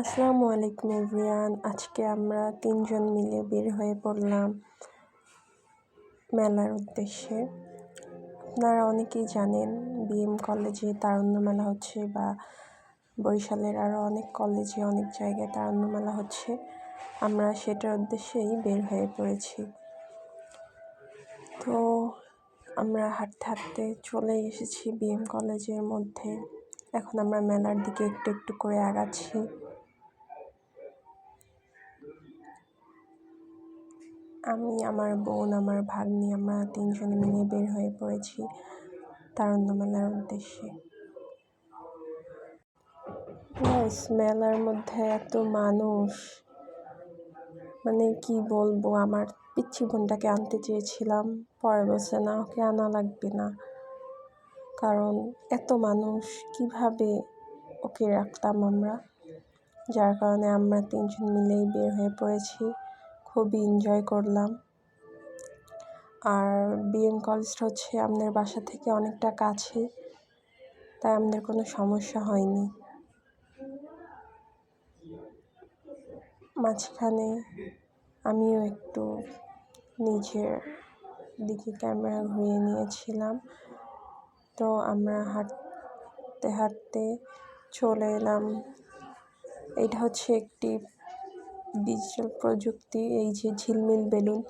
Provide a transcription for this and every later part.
আসসালামু আলাইকুম এভরিয়ান। আজকে আমরা তিনজন মিলে বের হয়ে পড়লাম মেলার উদ্দেশ্যে। আপনারা অনেকেই জানেন, বিএম কলেজে তারুণ্য মেলা হচ্ছে বা বরিশালের আরও অনেক কলেজে অনেক জায়গায় তারুণ্য মেলা হচ্ছে। আমরা সেটার উদ্দেশ্যেই বের হয়ে পড়েছি। তো আমরা হাঁটতে হাঁটতে চলে এসেছি বিএম কলেজের মধ্যে। এখন আমরা মেলার দিকে একটু একটু করে আগাচ্ছি। আমি, আমার বোন, আমার ভাগ্নি, আমরা তিনজনে মিলে বের হয়ে পড়েছি তারুণ্য মেলার উদ্দেশ্যে মেলার মধ্যে এত মানুষ। মানে কি বলব, আমার পিচ্ছি বোনটাকে আনতে চেয়েছিলাম পরে বলছে না, ওকে আনা লাগবে না। কারণ এত মানুষ, কীভাবে ওকে রাখতাম আমরা? যার কারণে আমরা তিনজন মিলেই বের হয়ে পড়েছি। খুবই এনজয় করলাম। আর বিএম কলেজটা হচ্ছে আমাদের বাসা থেকে অনেকটা কাছে, তাই আমাদের কোনো সমস্যা হয়নি। মাঝখানে আমিও একটু নিজের দিকে ক্যামেরা ঘুরিয়ে নিয়েছিলাম। তো আমরা হাঁটতে হাঁটতে চলে এলাম। এটা হচ্ছে একটি ডিজিটাল প্রযুক্তি, এই যে ঝিলমিল বেলুন,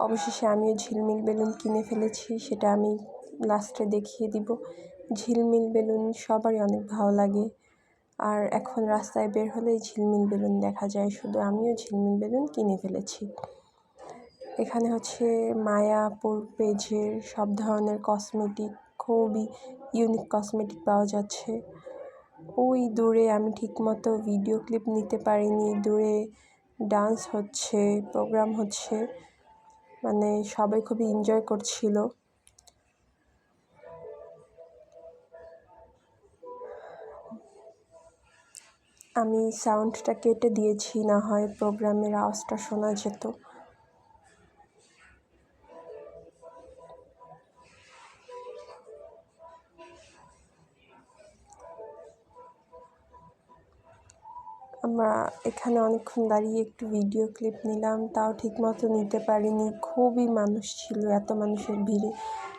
অবশেষে আমিও ঝিলমিল বেলুন কিনে ফেলেছি, সেটা আমি লাস্টে দেখিয়ে দিব। ঝিলমিল বেলুন সবারই অনেক ভালো লাগে। আর এখন রাস্তায় বের হলেই ঝিলমিল বেলুন দেখা যায়, শুধু আমিও ঝিলমিল বেলুন কিনে ফেলেছি। এখানে হচ্ছে মায়াপুর পেজের সব ধরনের কসমেটিক, খুবই ইউনিক কসমেটিক পাওয়া যাচ্ছে। ওই দূরে আমি ঠিকমতো ভিডিও ক্লিপ নিতে পারিনি, দূরে ডান্স হচ্ছে প্রোগ্রাম হচ্ছে মানে সবাই খুবই এনজয় করছিল। আমি সাউন্ডটা কেটে দিয়েছি, না হয় প্রোগ্রামের আওয়াজটা শোনা যেত। আমরা এখানে অনেকক্ষণ দাঁড়িয়ে একটু ভিডিও ক্লিপ নিলাম। তাও ঠিকমতো নিতে পারিনি। খুবই মানুষ ছিল, এত মানুষের ভিড়ে।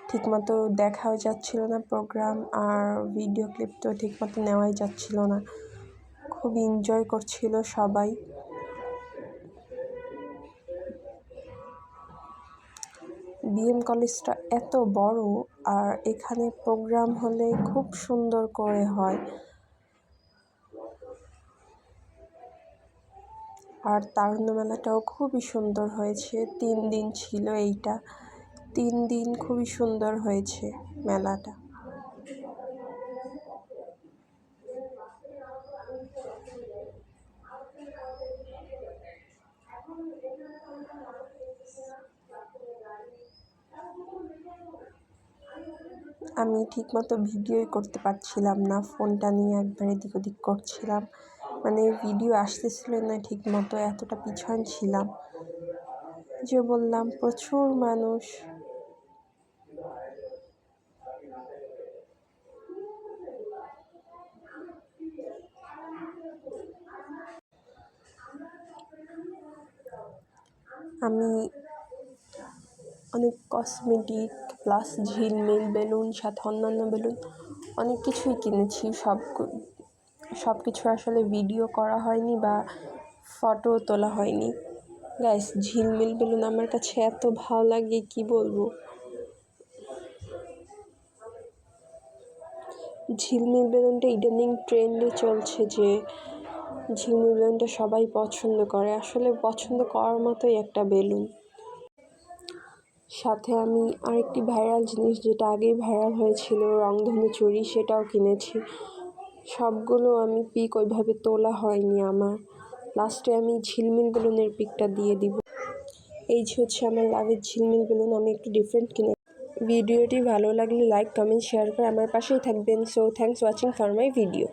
ঠিকমতো দেখাও যাচ্ছিল না প্রোগ্রাম আর ভিডিও ক্লিপ তো ঠিকমতো নেওয়াই যাচ্ছিল না। খুব এনজয় করছিল সবাই। বিএম কলেজটা এত বড়, আর এখানে প্রোগ্রাম হলে খুব সুন্দর করে হয়। আর তারুণ্য মেলাটাও খুবই সুন্দর হয়েছে। তিন দিন ছিল এইটা। তিন দিন খুবই সুন্দর হয়েছে মেলাটা। আমি ঠিকমতো ভিডিওই করতে পারছিলাম না। ফোনটা নিয়ে একবার এদিক ওদিক করছিলাম। মানে ভিডিও আসতেছিল না ঠিক মতো এতটা পিছন ছিলাম। যে বললাম, প্রচুর মানুষ। আমি অনেক কসমেটিক প্লাস ঝিলমিল বেলুন সাথে অন্যান্য বেলুন অনেক কিছুই কিনেছি সব সব কিছু আসলে ভিডিও করা হয়নি বা ফটো তোলা হয়নি। গাইস ঝিলমিল বেলুন, আমার কাছে এত ভালো লাগে, কি বলব? ঝিলমিল বেলুনটা ইদানিং ট্রেন্ডে চলছে যে, ঝিলমিল বেলুনটা সবাই পছন্দ করে। আসলে পছন্দ করার মতোই একটা বেলুন। সাথে আমি আরেকটি ভাইরাল জিনিস, যেটা আগেই ভাইরাল হয়েছিল, রংধনু চুড়ি সেটাও কিনেছি। সবগুলো আমি পিক ওইভাবে তোলা হয়নি আমার। লাস্টে আমি ঝিলমিল বেলুনের পিকটা দিয়ে দিব। এই যে হচ্ছে আমার লাভের ঝিলমিল বেলুন, আমি একটু ডিফারেন্ট কিনে ভিডিওটি ভালো লাগলে লাইক কমেন্ট শেয়ার করে আমার পাশেই থাকবেন। So thanks watching for my video